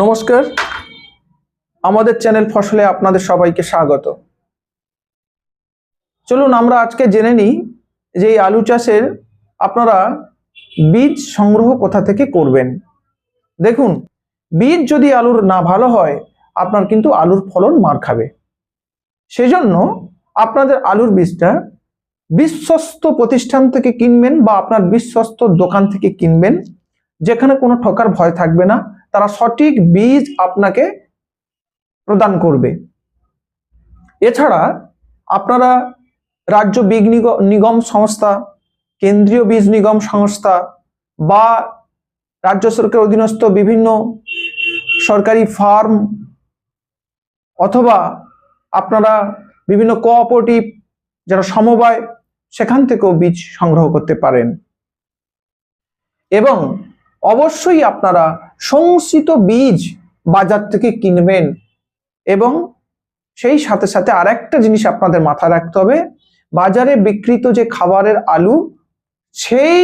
নমস্কার। আমাদের চ্যানেল ফসলে আপনাদের সবাইকে স্বাগত। চলুন আমরা আজকে জেনে নিই যে এই আলু চাষের আপনারা বীজ সংগ্রহ কোথা থেকে করবেন। দেখুন, বীজ যদি আলুর না ভালো হয়, আপনার কিন্তু আলুর ফলন মার খাবে। সেজন্য আপনাদের আলুর বীজটা বিশ্বস্ত প্রতিষ্ঠান থেকে কিনবেন বা আপনার বিশ্বস্ত দোকান থেকে কিনবেন, যেখানে কোনো ঠকার ভয় থাকবে না। তারা সঠিক বীজ আপনাকে প্রদান করবে। এছাড়া আপনারা রাজ্য বীজ নিগম সংস্থা, কেন্দ্রীয় বীজ নিগম সংস্থা বা রাজ্য সরকারের অধীনস্থ বিভিন্ন সরকারি ফার্ম অথবা আপনারা বিভিন্ন কোঅপারেটিভ যারা সমবায়, সেখান থেকেও বীজ সংগ্রহ করতে পারেন। এবং অবশ্যই আপনারা সংসিত বীজ বাজার থেকে কিনবেন এবং সেই সাথে সাথে আরেকটা জিনিস আপনাদের মাথায় রাখতে হবে, বাজারে বিক্রিত যে খাবারের আলু, সেই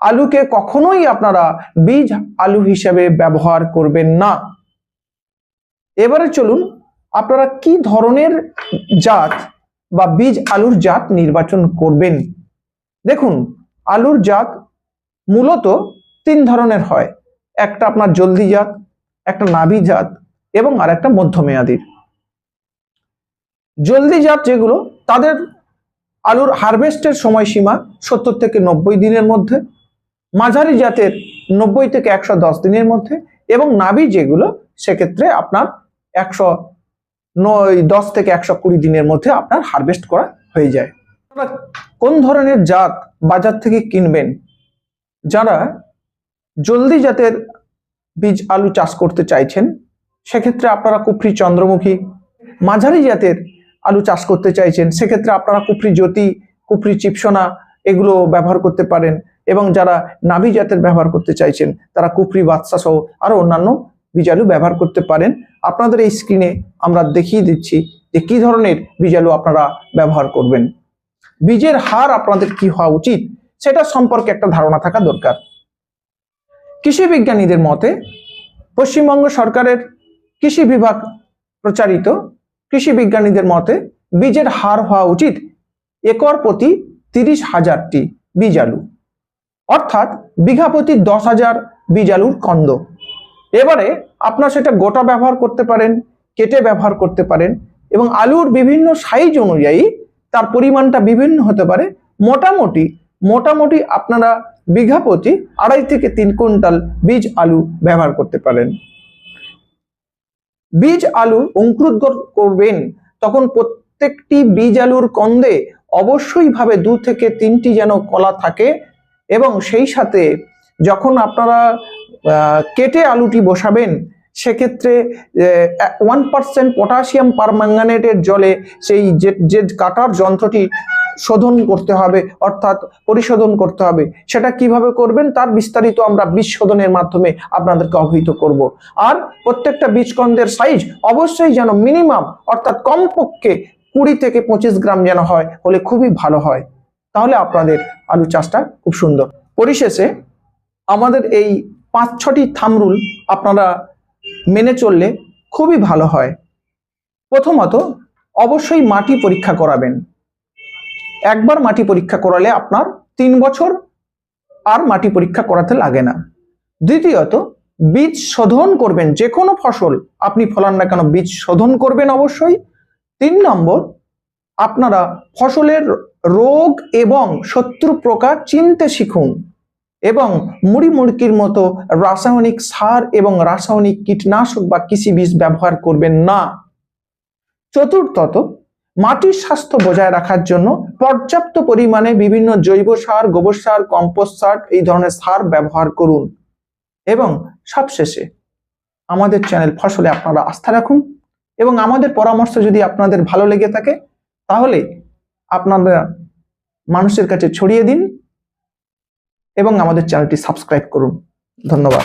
আলুকে কখনোই আপনারা বীজ আলু হিসেবে ব্যবহার করবেন না। এবারে চলুন আপনারা কি ধরনের জাত বা বীজ আলুর জাত নির্বাচন করবেন? দেখুন, আলুর জাত মূলত তিন ধরনের হয়। একটা আপনার জলদি জাত, একটা নাভি জাত এবং আর একটা মধ্যমেয়াদীর জলদি জাত যেগুলো, তাদের আলুর হারভেস্টের সময়সীমা সত্তর থেকে নব্বই দিনের মধ্যে, মাঝারি জাতের নব্বই থেকে একশো দশ দিনের মধ্যে এবং নাভি যেগুলো, সেক্ষেত্রে আপনার একশো নয়, দশ থেকে একশো কুড়ি দিনের মধ্যে আপনার হারভেস্ট করা হয়ে যায়। কোন ধরনের জাত বাজার থেকে কিনবেন? যারা জলদি জাতের বীজ আলু চাষ করতে চাইছেন, সেক্ষেত্রে আপনারা কুফরি চন্দ্রমুখী, মাঝারি জাতের আলু চাষ করতে চাইছেন, সেক্ষেত্রে আপনারা কুফরি জ্যোতি, কুফরি চিপসোনা এগুলো ব্যবহার করতে পারেন এবং যারা নাভি জাতের ব্যবহার করতে চাইছেন, তারা কুফরি বাদশা সহ আরও অন্যান্য বীজ আলু ব্যবহার করতে পারেন। আপনাদের এই স্ক্রিনে আমরা দেখিয়ে দিচ্ছি যে কি ধরনের বীজ আলু আপনারা ব্যবহার করবেন। বীজের হার আপনাদের কি হওয়া উচিত, সেটা সম্পর্কে একটা ধারণা থাকা দরকার। কৃষি বিজ্ঞানীদের মতে, পশ্চিমবঙ্গ সরকারের কৃষি বিভাগ প্রচারিত কৃষি বিজ্ঞানীদের মতে, বীজের হার হওয়া উচিত একর প্রতি তিরিশ হাজারটি বীজ আলু অর্থাৎ বিঘা প্রতি দশ হাজার বীজ আলুর কন্দ এবারে আপনার সেটা গোটা ব্যবহার করতে পারেন, কেটে ব্যবহার করতে পারেন এবং আলুর বিভিন্ন সাইজ অনুযায়ী তার পরিমাণটা বিভিন্ন হতে পারে। মোটামুটি মোটামুটি আপনারা বিঘা প্রতি আড়াই থেকে তিন কুইন্টাল বীজ আলু ব্যবহার করতে পারেন। বীজ আলু অঙ্কুরোদ্গত করবেন, তখন প্রত্যেকটি বীজ আলুর কন্দে অবশ্যই ভাবে দু থেকে তিনটি যেন কলা থাকে এবং সেই সাথে যখন আপনারা কেটে আলুটি বসাবেন, সেক্ষেত্রে ওয়ান পার্সেন্ট পটাশিয়াম পারম্যাঙ্গানেটের জলে সেই যে যে কাটার যন্ত্রটি শোধন করতে হবে, অর্থাৎ পরিশোধন করতে হবে। সেটা কীভাবে করবেন তার বিস্তারিত আমরা বীজ শোধনের মাধ্যমে আপনাদেরকে অবহিত করব। আর প্রত্যেকটা বীজকন্দের সাইজ অবশ্যই যেন মিনিমাম অর্থাৎ কমপক্ষে কুড়ি থেকে পঁচিশ গ্রাম যেন হয়, হলে খুবই ভালো হয়। তাহলে আপনাদের আলু চাষটা খুব সুন্দর। পরিশেষে আমাদের এই পাঁচ ছটি থামরুল আপনারা মেনে চললে খুবই ভালো হয়। প্রথমত, অবশ্যই মাটি পরীক্ষা করাবেন। একবার মাটি পরীক্ষা করালে আপনার তিন বছর আর মাটি পরীক্ষা করাতে লাগে না। দ্বিতীয়ত, বীজ শোধন করবেন যে কোনো ফসল, আপনি ফলান না কেন, বীজ শোধন করবেন অবশ্যই। তিন নম্বর, আপনারা ফসলের রোগ এবং শত্রু প্রকার চিনতে শিখুন এবং মুড়ি মুড়কির মতো রাসায়নিক সার এবং রাসায়নিক কীটনাশক বা কৃষি বীজ ব্যবহার করবেন না। চতুর্থত মাটির স্বাস্থ্য বজায় রাখার জন্য পর্যাপ্ত পরিমাণে বিভিন্ন জৈব সার, গোবর সার, কম্পোস্ট সার এই ধরনের সার ব্যবহার করুন। এবং সবশেষে আমাদের চ্যানেল ফসলে আপনারা আস্থা রাখুন এবং আমাদের পরামর্শ যদি আপনাদের ভালো লেগে থাকে, তাহলে আপনারা মানুষের কাছে ছড়িয়ে দিন এবং আমাদের চ্যানেলটি সাবস্ক্রাইব করুন। ধন্যবাদ।